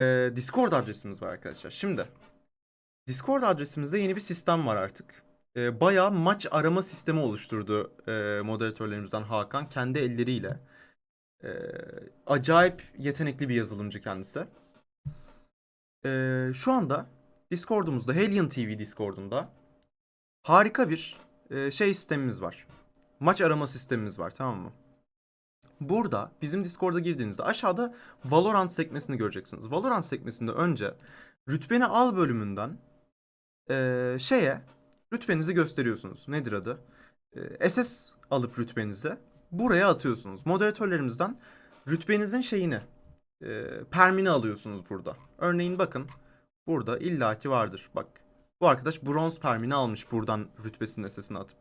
Ee, Discord adresimiz var arkadaşlar. Şimdi Discord adresimizde yeni bir sistem var artık. Ee, bayağı maç arama sistemi oluşturdu e, moderatörlerimizden Hakan kendi elleriyle. Ee, acayip yetenekli bir yazılımcı kendisi. Ee, şu anda Discord'umuzda, Hellion TV Discord'unda harika bir e, şey sistemimiz var. Maç arama sistemimiz var tamam mı? Burada bizim Discord'a girdiğinizde aşağıda Valorant sekmesini göreceksiniz. Valorant sekmesinde önce rütbeni al bölümünden eee, şeye rütbenizi gösteriyorsunuz. Nedir adı? Eee, SS alıp rütbenizi buraya atıyorsunuz. Moderatörlerimizden rütbenizin şeyini eee permini alıyorsunuz burada. Örneğin bakın burada illaki vardır. Bak bu arkadaş bronz permini almış buradan rütbesinin SS'ini atıp.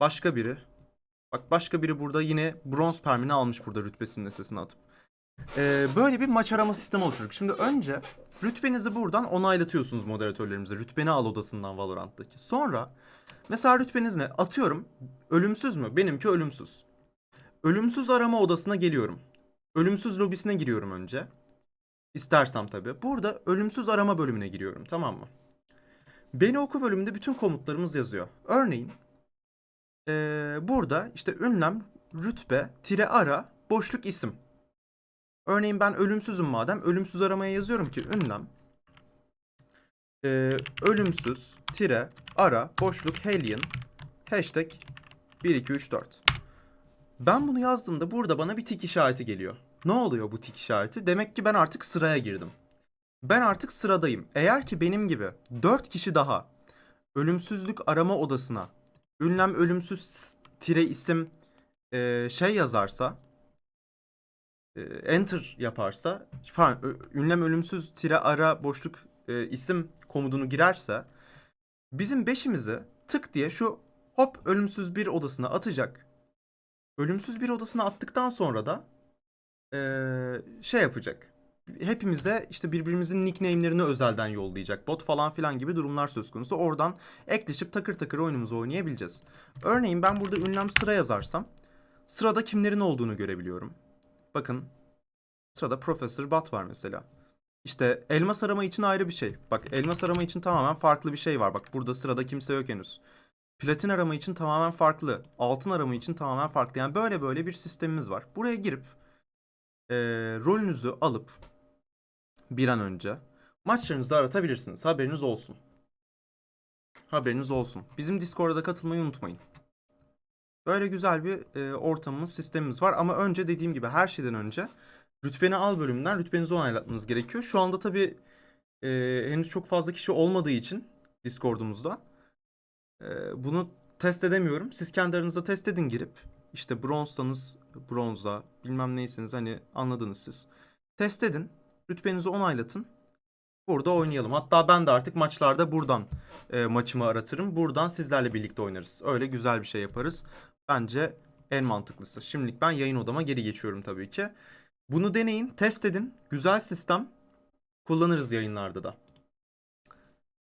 Başka biri Bak başka biri burada yine bronz permini almış burada rütbesinin sesini atıp. Ee, böyle bir maç arama sistemi oluşturduk. Şimdi önce rütbenizi buradan onaylatıyorsunuz moderatörlerimize. Rütbeni al odasından Valorant'taki. Sonra mesela rütbeniz ne? Atıyorum ölümsüz mü? Benimki ölümsüz. Ölümsüz arama odasına geliyorum. Ölümsüz lobisine giriyorum önce. İstersem tabii. Burada ölümsüz arama bölümüne giriyorum tamam mı? Beni oku bölümünde bütün komutlarımız yazıyor. Örneğin ee, burada işte ünlem, rütbe, tire ara, boşluk isim. Örneğin ben ölümsüzüm madem ölümsüz aramaya yazıyorum ki ünlem ee, ölümsüz, tire, ara, boşluk, hellion, hashtag 1234. Ben bunu yazdığımda burada bana bir tik işareti geliyor. Ne oluyor bu tik işareti? Demek ki ben artık sıraya girdim. Ben artık sıradayım. Eğer ki benim gibi 4 kişi daha ölümsüzlük arama odasına ünlem ölümsüz tire isim e, şey yazarsa e, enter yaparsa pardon, ünlem ölümsüz tire ara boşluk e, isim komutunu girerse bizim beşimizi tık diye şu hop ölümsüz bir odasına atacak. Ölümsüz bir odasına attıktan sonra da e, şey yapacak. Hepimize işte birbirimizin nickname'lerini özelden yollayacak. Bot falan filan gibi durumlar söz konusu. Oradan ekleşip takır takır oyunumuzu oynayabileceğiz. Örneğin ben burada ünlem sıra yazarsam sırada kimlerin olduğunu görebiliyorum. Bakın sırada Professor Bat var mesela. İşte elmas arama için ayrı bir şey. Bak elmas arama için tamamen farklı bir şey var. Bak burada sırada kimse yok henüz. Platin arama için tamamen farklı. Altın arama için tamamen farklı. Yani böyle böyle bir sistemimiz var. Buraya girip eee rolünüzü alıp bir an önce maçlarınızı aratabilirsiniz. Haberiniz olsun. Haberiniz olsun. Bizim Discord'a da katılmayı unutmayın. Böyle güzel bir e, ortamımız, sistemimiz var. Ama önce dediğim gibi her şeyden önce rütbeni al bölümünden rütbenizi onaylatmanız gerekiyor. Şu anda tabii e, henüz çok fazla kişi olmadığı için Discord'umuzda e, bunu test edemiyorum. Siz kendi aranızda test edin girip. işte bronzsanız bronza, bilmem neyseniz hani anladınız siz. Test edin. Rütbenizi onaylatın. Burada oynayalım. Hatta ben de artık maçlarda buradan e, maçımı aratırım. Buradan sizlerle birlikte oynarız. Öyle güzel bir şey yaparız. Bence en mantıklısı. Şimdilik ben yayın odama geri geçiyorum tabii ki. Bunu deneyin, test edin. Güzel sistem. Kullanırız yayınlarda da.